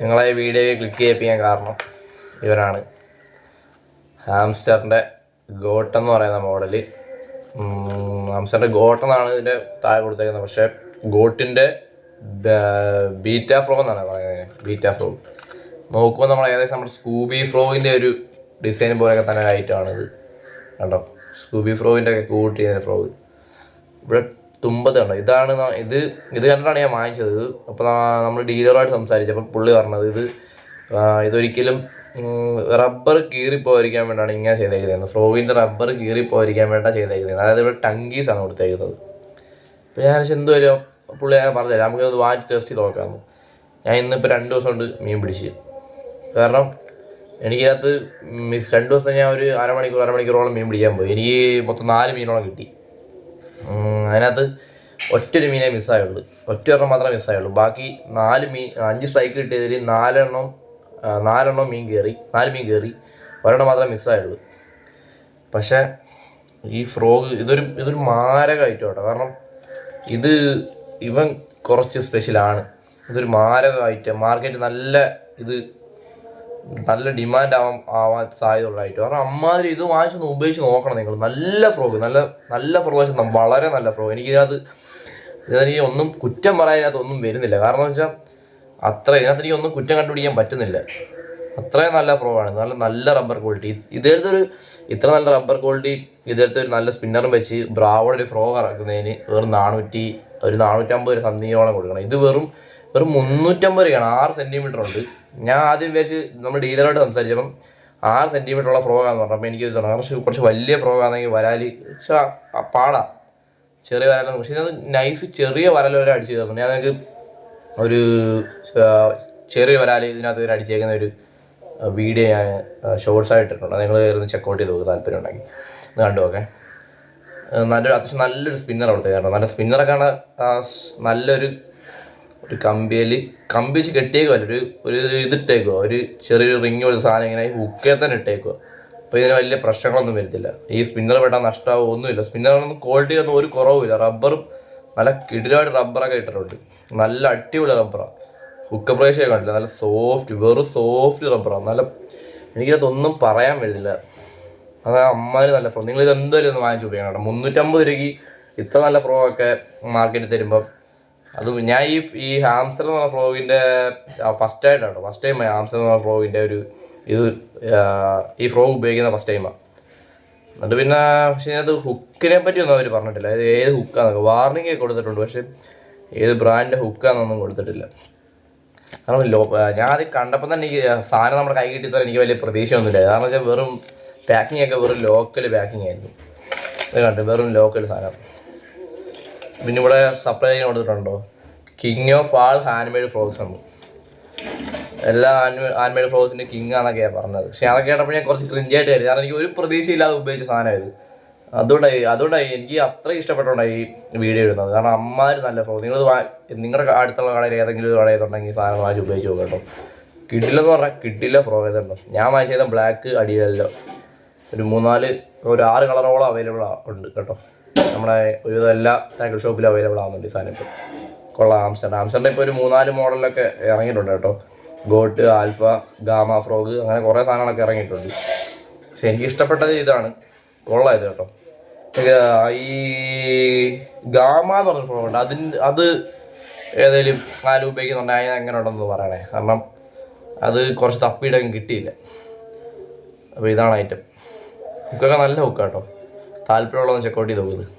നിങ്ങളെ ഈ video click ചെയ്യിപ്പിക്കാൻ കാരണം ഇവരാണ്. ഹാംസ്റ്ററിന്റെ ഗോട്ട് എന്ന് പറയുന്ന മോഡൽ ഹാംസ്റ്ററിന്റെ ഗോട്ട് എന്നാണ് ഇതിന്റെ താഴെ കൊടുത്തേക്കുന്നത്. പക്ഷേ ഗോട്ടിന്റെ ബീറ്റ ഫ്രോ എന്നാണ് പറയുന്നത്. ബീറ്റ ഫ്രോ നോക്കുമ്പോൾ നമ്മൾ ഏകദേശം നമ്മുടെ സ്കൂബി ഫ്രോയിന്റെ ഒരു ഡിസൈൻ പോലെയൊക്കെ തന്നെ ഐറ്റമാണ് ഇത്. കണ്ടോ? സ്കൂബി ഫ്രോയിന്റെ ഒക്കെ കൂട്ടി ഫ്രോ ഇവിടെ തുമ്പത് കണ്ടോ ഇതാണ് ഇത് ഇത് കണ്ടിട്ടാണ് ഞാൻ വാങ്ങിച്ചത്. അപ്പോൾ നമ്മൾ ഡീലറുമായിട്ട് സംസാരിച്ചപ്പോൾ പുള്ളി പറഞ്ഞത് ഇത് ഇതൊരിക്കലും റബ്ബർ കീറിപ്പോയിരിക്കാൻ വേണ്ടിയാണ് ഇങ്ങനെ ചെയ്തേക്കുന്നത് ഫ്രോവിന്റെ റബ്ബർ കീറിപ്പോയിരിക്കാൻ വേണ്ട ചെയ്തേക്കുന്നത് അതായത് ഇവിടെ ടങ്കീസാണ് കൊടുത്തേക്കുന്നത്. അപ്പോൾ ഞാൻ എന്തോ ഒരു പുള്ളി ഞാൻ പറഞ്ഞില്ല നമുക്കത് വാങ്ങിച്ച് ടെസ്റ്റ് ചെയ്ത് നോക്കാമെന്ന് ഞാൻ ഇന്നിപ്പോൾ രണ്ട് ദിവസം കൊണ്ട് മീൻ പിടിച്ച്. കാരണം എനിക്കകത്ത് മിസ് രണ്ട് ദിവസം ഞാൻ ഒരു അരമണിക്കൂർ അരമണിക്കൂറോളം മീൻ പിടിക്കാൻ പോയി. എനിക്ക് മൊത്തം നാല് മീനോളം കിട്ടി. അതിനകത്ത് ഒറ്റൊരു മീനേ മിസ്സായുള്ളൂ. ഒറ്റൊരെണ്ണം മാത്രമേ മിസ്സായുള്ളൂ. ബാക്കി നാല് മീൻ അഞ്ച് സ്ട്രൈക്ക് കിട്ടിയതിൽ നാലെണ്ണം നാലെണ്ണം മീൻ കയറി നാല് മീൻ കയറി ഒരെണ്ണം മാത്രമേ മിസ്സായുള്ളൂ. പക്ഷേ ഈ ഫ്രോഗ് ഇതൊരു ഇതൊരു മാരകമായിട്ട് കേട്ടോ കാരണം ഇത് ഇവൻ കുറച്ച് സ്പെഷ്യലാണ് ഇതൊരു മാരകമായിട്ട് മാർക്കറ്റ് നല്ല ഇത് നല്ല ഡിമാൻഡ് ആവാൻ ആവാൻ സാധ്യത ഉള്ളതായിട്ട് കാരണം അമ്മാതിരി ഇത് വാങ്ങിച്ചൊന്ന് ഉപയോഗിച്ച് നോക്കണം നിങ്ങൾ. നല്ല ഫ്രോഗ് നല്ല നല്ല ഫ്രോഗ് വളരെ നല്ല ഫ്രോഗ് എനിക്ക് ഇതിനകത്ത് ഒന്നും കുറ്റം പറയാനകത്ത് ഒന്നും വരുന്നില്ല. കാരണം എന്ന് വെച്ചാൽ അത്ര ഇതിനകത്ത് എനിക്ക് ഒന്നും കുറ്റം കണ്ടുപിടിക്കാൻ പറ്റുന്നില്ല. അത്രയും നല്ല ഫ്രോ ആണ്. നല്ല നല്ല റബ്ബർ ക്വാളിറ്റി ഇതേലത്തെ ഒരു ഇത്ര നല്ല റബ്ബർ ക്വാളിറ്റി ഇതേലത്തെ ഒരു നല്ല സ്പിന്നറും വെച്ച് ബ്രാവോടെ ഒരു ഫ്രോ ഇറക്കുന്നതിന് വെറും നാനൂറ്റി ഒരു നാനൂറ്റമ്പത് ഒരു കൊടുക്കണം. ഇത് വെറും വെറും മുന്നൂറ്റമ്പത് രൂപയാണ്. ആറ് സെന്റിമീറ്റർ ഉണ്ട്. ഞാൻ ആദ്യം വിചാരിച്ച് നമ്മൾ ഡീലറായിട്ട് സംസാരിച്ചപ്പം ആറ് സെന്റിമീറ്റർ ഉള്ള ഫ്രോഗാന്ന് പറഞ്ഞപ്പോൾ എനിക്ക് ഇത് കുറച്ച് കുറച്ച് വലിയ ഫ്രോഗാണെങ്കിൽ വരാൽ പക്ഷേ പാടാ. ചെറിയ വരലൊന്നും പക്ഷേ ഇത് നൈസ് ചെറിയ വരാൽ വരെ അടിച്ച് തീർന്നു ഞാൻ എനിക്ക് ഒരു ചെറിയ വരാൽ ഇതിനകത്ത് ഒരു അടിച്ചേക്കുന്ന ഒരു വീഡിയോ ഞാൻ ഷോർട്സ് ആയിട്ടിട്ടുണ്ട് നിങ്ങൾ കയറി ചെക്കൗട്ട് ചെയ്ത് നോക്കുക താല്പര്യം ഉണ്ടെങ്കിൽ. ഒന്ന് കണ്ടു നോക്കേ. നല്ലൊരു അത്യാവശ്യം നല്ലൊരു സ്പിന്നർ അവിടുത്തെ കാരണം. നല്ല സ്പിന്നറൊക്കെ ആണ് ആ സ് നല്ലൊരു ഒരു കമ്പിയിൽ കമ്പി വെച്ച് കെട്ടിയേക്കുമല്ല ഒരു ഒരു ഇതിട്ടേക്കുക ഒരു ചെറിയൊരു റിങ് ഒരു സാധനം ഇങ്ങനെ ഹുക്കേ തന്നെ ഇട്ടേക്കുക അപ്പോൾ ഇതിന് വലിയ പ്രശ്നങ്ങളൊന്നും വരത്തില്ല. ഈ സ്പിന്നർ പെട്ടാൽ നഷ്ടമാവും ഒന്നുമില്ല. സ്പിന്നറിനൊന്നും ക്വാളിറ്റിയിലൊന്നും ഒരു കുറവുമില്ല. റബ്ബറും നല്ല കിടിലായിട്ട് റബ്ബറൊക്കെ ഇട്ടിട്ടുണ്ട്. നല്ല അടിപൊളി റബ്ബറാണ് ഹുക്ക പ്രദേശമൊക്കെ കണ്ടില്ല? നല്ല സോഫ്റ്റ് വെറും സോഫ്റ്റ് റബ്ബറാണ് നല്ല എനിക്കതൊന്നും പറയാൻ വരുന്നില്ല. അത് അമ്മാര് നല്ല ഫ്രോ നിങ്ങൾ ഇത് എന്തായാലും ഒന്ന് വാങ്ങിച്ചു ഉപയോഗിക്കണം കേട്ടോ? മുന്നൂറ്റമ്പത് രൂപയ്ക്ക് ഇത്ര നല്ല ഫ്രോ ഒക്കെ മാർക്കറ്റിൽ തരുമ്പം അത് ഞാൻ ഈ ഈ ഹാംസ്റ്റർ എന്ന് പറഞ്ഞ ഫ്രോഗിന്റെ ഫസ്റ്റ് ആയിട്ടാണ് ഫസ്റ്റ് ടൈം ഹാംസ്റ്റർ എന്ന് പറഞ്ഞ ഫ്രോഗിന്റെ ഒരു ഇത് ഈ ഫ്രോഗ് ഉപയോഗിക്കുന്ന ഫസ്റ്റ് ടൈമാണ് എന്നിട്ട് പിന്നെ പക്ഷേ അത് ഹുക്കിനെ പറ്റി ഒന്നും അവർ പറഞ്ഞിട്ടില്ല. അത് ഏത് ഹുക്കാന്നൊക്കെ വാർണിംഗ് ഒക്കെ കൊടുത്തിട്ടുണ്ട്. പക്ഷെ ഏത് ബ്രാൻഡിന്റെ ഹുക്കാന്നൊന്നും കൊടുത്തിട്ടില്ല. കാരണം ലോ ഞാൻ അത് കണ്ടപ്പോൾ തന്നെ എനിക്ക് സാധനം നമ്മുടെ കൈ കിട്ടി തന്നെ എനിക്ക് വലിയ പ്രതീക്ഷയൊന്നുമില്ല. കാരണം വെച്ചാൽ വെറും പാക്കിംഗ് ഒക്കെ വെറും ലോക്കൽ പാക്കിംഗ് ആയിരുന്നു ഇത് കണ്ടു? വെറും ലോക്കൽ സാധനം. പിന്നെ ഇവിടെ സപ്ലൈ കൊടുത്തിട്ടുണ്ടോ? King of all handmade frocks ആണ്. എല്ലാ ഹാൻഡ്മെയ്ഡ് ഫ്രോഗ്സിന്റെ കിങ് ആണെന്നൊക്കെയാണ് പറഞ്ഞത്. പക്ഷേ അതൊക്കെ കേട്ടപ്പോൾ ഞാൻ കുറച്ച് ക്രിഞ്ചായിട്ട് ആയിരുന്നു കാരണം എനിക്ക് ഒരു പ്രതീക്ഷയില്ലാതെ ഉപയോഗിച്ച സാധനമായത് അതുകൊണ്ടായി അതുകൊണ്ടായി എനിക്ക് അത്ര ഇഷ്ടപ്പെട്ടുകൊണ്ടായി ഈ വീഡിയോ ഇടുന്നത്. കാരണം അമ്മാര് നല്ല ഫ്രോക്സ് നിങ്ങൾ നിങ്ങളുടെ അടുത്തുള്ള കടയിൽ ഏതെങ്കിലും കടയിൽ ഉണ്ടെങ്കിൽ സാധനം വാങ്ങിച്ച് ഉപയോഗിച്ച് നോക്കാം കേട്ടോ. കിട്ടില്ലെന്ന് പറഞ്ഞാൽ കിട്ടില്ല ഫ്രോക്ക് ഇതുണ്ടോ ഞാൻ വാങ്ങിച്ചത് ബ്ലാക്ക് അടിയല്ലോ ഒരു മൂന്നാൽ ഒരു ആറ് കളറോളം അവൈലബിൾ ഉണ്ട് കേട്ടോ. നമ്മുടെ ഒരു എല്ലാ സൈക്കിൾ ഷോപ്പിലും അവൈലബിൾ ആവുന്നുണ്ട് ഈ സാധനം ഇപ്പോൾ കൊള്ളാം ആംസ്റ്റർ ആംസ്റ്ററിന്റെ ഇപ്പോൾ ഒരു മൂന്നാൽ മോഡലൊക്കെ ഇറങ്ങിയിട്ടുണ്ട് കേട്ടോ. ഗോട്ട് ആൽഫ ഗാമ ഫ്രോഗ് അങ്ങനെ കുറേ സാധനങ്ങളൊക്കെ ഇറങ്ങിയിട്ടുണ്ട്. പക്ഷെ എനിക്ക് ഇഷ്ടപ്പെട്ടത് ഇതാണ്. കൊള്ളാം ഇത് കേട്ടോ. ഈ ഗാമ എന്ന് പറഞ്ഞ ഫ്രോഗ് ഉണ്ട്. അതിന് അത് ഏതെങ്കിലും നാല് ഉപയോഗിക്കുന്നുണ്ടെങ്കിൽ എങ്ങനെ ഉണ്ടെന്ന് പറയണേ. കാരണം അത് കുറച്ച് തപ്പിയിടം കിട്ടിയില്ല. അപ്പോൾ ഇതാണ് ഐറ്റം ഹുക്കൊക്കെ നല്ല ഹുക്കാട്ടോ താല്പര്യമുള്ളതെന്ന് ചെക്കൗട്ട് ചെയ്ത് നോക്കുന്നത്